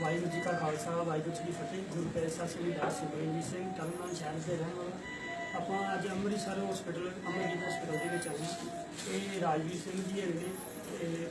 ਵਾਹਿਗੁਰੂ ਜੀ ਕਾ ਖਾਲਸਾ, ਵਾਹਿਗੁਰੂ ਜੀ ਕੀ ਫਤਿਹ। ਗੁਰੂ ਪੈਸਾ ਸਿੰਘ ਦਾਸ ਸੁਖਵਿੰਦਰ ਸਿੰਘ ਤਰਨਤਾਰਨ ਸ਼ਹਿਰ ਦੇ ਰਹਿਣ ਵਾਲਾ। ਆਪਾਂ ਅੱਜ ਅੰਮ੍ਰਿਤਸਰ ਹਸਪੀਟਲ ਅਮਰਜੀਤ ਹਸਪੀਟਲ ਦੇ ਵਿੱਚ ਆਏ ਹਾਂ। ਇਹ ਰਾਜਵੀਰ ਸਿੰਘ ਜੀ ਹੈਗੇ ਨੇ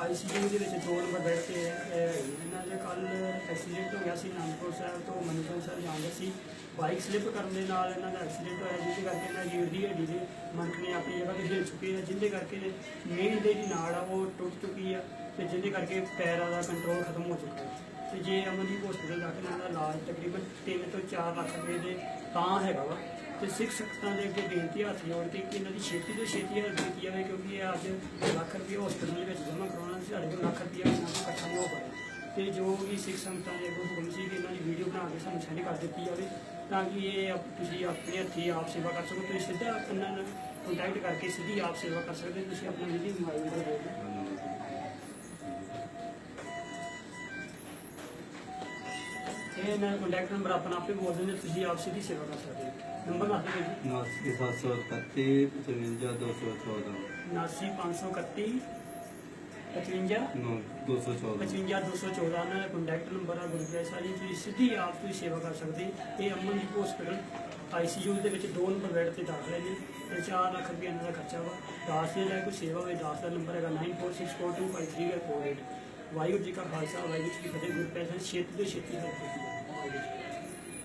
ਆਈਸੀਯੂ ਦੇ ਵਿੱਚ ਦੋ ਨੰਬਰ ਬੈੱਡ ਤੇ ਇਹਨਾਂ ਦੇ ਕੱਲ ਐਕਸੀਡੈਂਟ ਹੋ ਗਿਆ ਸੀ ਨਾਨਕਪੁਰ ਸਾਹਿਬ ਤੋਂ ਮਨੀਕਰਨ ਸਾਹਿਬ ਜਾਂਦੇ ਸੀ। ਬਾਈਕ ਸਲਿੱਪ ਕਰਨ ਦੇ ਨਾਲ ਇਹਨਾਂ ਦਾ ਐਕਸੀਡੈਂਟ ਹੋਇਆ, ਜਿਹਦੇ ਕਰਕੇ ਇਹਨਾਂ ਦੀ ਰੀੜ੍ਹ ਹੱਡੀ ਦੇ ਮੰਟਨੇ ਆਪਣੀ ਜਗ੍ਹਾ ਤੇ ਹਿਲ ਚੁੱਕੇ ਆ ਜਿਹਦੇ ਕਰਕੇ ਮੇਨ ਜਿਹੜੀ ਨਾੜ ਆ ਉਹ ਟੁੱਟ ਚੁੱਕੀ ਆ ਤੇ ਜਿਹਦੇ ਕਰਕੇ ਪੈਰਾਂ ਦਾ ਕੰਟਰੋਲ ਖਤਮ ਹੋ ਚੁੱਕਾ ਹੈ। ਤੇ ਜੇ ਅਮਨਦੀਪ ਹਸਪੀਟਲ ਜਾ ਕੇ ਇਹਨਾਂ ਦਾ ਇਲਾਜ ਤਕਰੀਬਨ 3 ਤੋਂ 4 ਲੱਖ ਰੁਪਏ ਦੇ ਤਾਂ ਹੈਗਾ ਵਾ। ਤੇ ਸਿੱਖ ਸੰਗਤਾਂ ਦੇ ਅੱਗੇ ਬੇਨਤੀ ਹੱਥ ਜੋੜ ਕੇ ਕਿ ਇਹਨਾਂ ਦੀ ਛੇਤੀ ਤੋਂ ਛੇਤੀ ਹੈਲਪ ਕੀਤੀ ਜਾਵੇ, ਕਿਉਂਕਿ ਇਹ ਅੱਜ ਲੱਖ ਰੁਪਏ ਹਸਪੀਟਲ ਦੇ ਵਿੱਚ ਜਮ੍ਹਾਂ ਕਰਾਉਣਾ ਸੀ ਸਾਡੇ ਕੋਲ ਲੱਖ ਰੁਪਏ ਇਕੱਠਾ ਨਹੀਂ ਹੋ ਪਾਇਆ ਤੇ ਜੋ ਵੀ ਸਿੱਖ ਸੰਗਤਾਂ ਦੇ ਅੱਗੇ ਹੁਕਮ ਸੀ ਕਿ ਇਹਨਾਂ ਦੀ ਵੀਡੀਓ ਬਣਾ ਕੇ ਸਾਨੂੰ ਸੈਂਡ ਕਰ ਦਿੱਤੀ ਜਾਵੇ, ਤਾਂ ਕਿ ਇਹ ਆਪ- ਤੁਸੀਂ ਆਪਣੇ ਹੱਥੀਂ ਆਪ ਸੇਵਾ ਕਰ ਸਕੋ। ਤੁਸੀਂ ਸਿੱਧਾ ਉਹਨਾਂ ਨਾਲ ਕੰਟੈਕਟ ਕਰਕੇ ਸਿੱਧੀ ਆਪ ਸੇਵਾ ਕਰ ਸਕਦੇ ਤੁਸੀਂ ਆਪਣਾ ਵੀਡੀਓ ਮੋਬਾਈਲ ਨੰਬਰ ਦੇ ਦਿਓ। ਇਹ ਨਾ ਕੰਟੈਕਟ ਨੰਬਰ ਆਪਣਾ ਆਪੇ ਬੋਲ ਦਿੰਦੇ ਤੁਸੀਂ ਆਪ ਸਿੱਧੀ ਸੇਵਾ ਕਰ ਸਕਦੇ ਹੋ। ਨੰਬਰ ਦੱਸ ਦਿਓ ਜੀ। ਨਾਸੀ 731 55 214 90531 55 ਨੌ 214 55214 ਨਾਲ ਕੰਟੈਕਟ ਨੰਬਰ ਆ ਗੁਰਦੁਆਰਾ ਸਾਹਿਬ। ਜੀ ਤੁਸੀਂ ਸਿੱਧੀ ਆਪ ਤੁਸੀਂ ਸੇਵਾ ਕਰ ਸਕਦੇ ਇਹ ਅਮਨਦੀਪ ਹਸਪੀਟਲ ਆਈਸੀਯੂ ਦੇ ਵਿੱਚ ਦੋ ਨੰਬਰ ਬੈੱਡ ਤੇ ਦਾਖਲ ਹੈ ਜੀ। ਤੇ 4 ਲੱਖ ਰੁਪਏ ਦਾ ਖਰਚਾ ਵਾ। ਦਾਸ ਦੇ ਲਈ ਕੋਈ ਸੇਵਾ ਹੋਵੇ ਦਾਸ ਦਾ ਨੰਬਰ ਹੈਗਾ 9464253848 ਵਾਹਿਗੁਰੂ ਜੀ ਕਾ ਖਾਲਸਾ ਵਾਹਿਗੁਰੂ ਜੀ ਕੀ ਫਤਿਹ। ਗੁਰਪ੍ਰਸਾਦ ਛੇਤੀ ਤੋਂ ਛੇਤੀ ਹੱਥ